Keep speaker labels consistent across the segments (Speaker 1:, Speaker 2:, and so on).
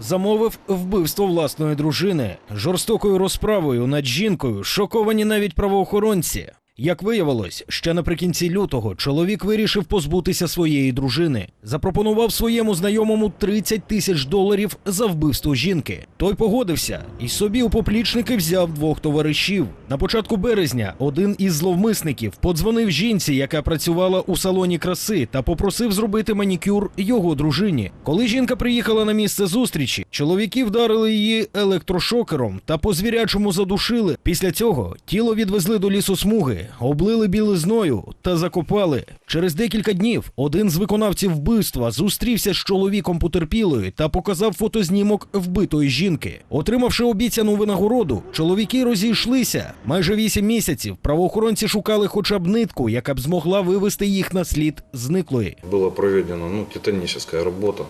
Speaker 1: замовив вбивство власної дружини. Жорстокою розправою над жінкою шоковані навіть правоохоронці. Як виявилось, ще наприкінці лютого чоловік вирішив позбутися своєї дружини. Запропонував своєму знайомому 30 тисяч доларів за вбивство жінки. Той погодився і собі у поплічники взяв двох товаришів. На початку березня один із зловмисників подзвонив жінці, яка працювала у салоні краси, та попросив зробити манікюр його дружині. Коли жінка приїхала на місце зустрічі, чоловіки вдарили її електрошокером та по звірячому задушили. Після цього тіло відвезли до лісосмуги, облили білизною та закопали. Через декілька днів один з виконавців вбивства зустрівся з чоловіком потерпілої та показав фотознімок вбитої жінки. Отримавши обіцяну винагороду, чоловіки розійшлися. Майже вісім місяців правоохоронці шукали хоча б нитку, яка б змогла вивести їх на слід зниклої.
Speaker 2: Была проведена ну, титаническая работа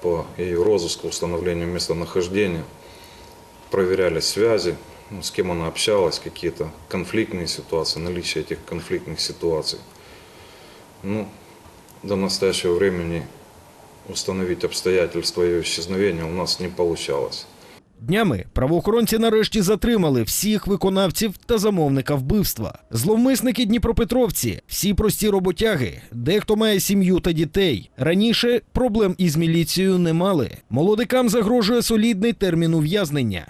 Speaker 2: по ее розыску, установлению местонахождения. Проверяли связи, ну, с кем она общалась, какие-то конфликтные ситуации, наличие этих конфликтных ситуаций. Ну, до настоящего времени установить обстоятельства ее исчезновения у нас не получалось.
Speaker 1: Днями правоохоронці нарешті затримали всіх виконавців та замовника вбивства. Зловмисники Дніпропетровці, всі прості роботяги, дехто має сім'ю та дітей. Раніше проблем із міліцією не мали. Молодикам загрожує солідний термін ув'язнення.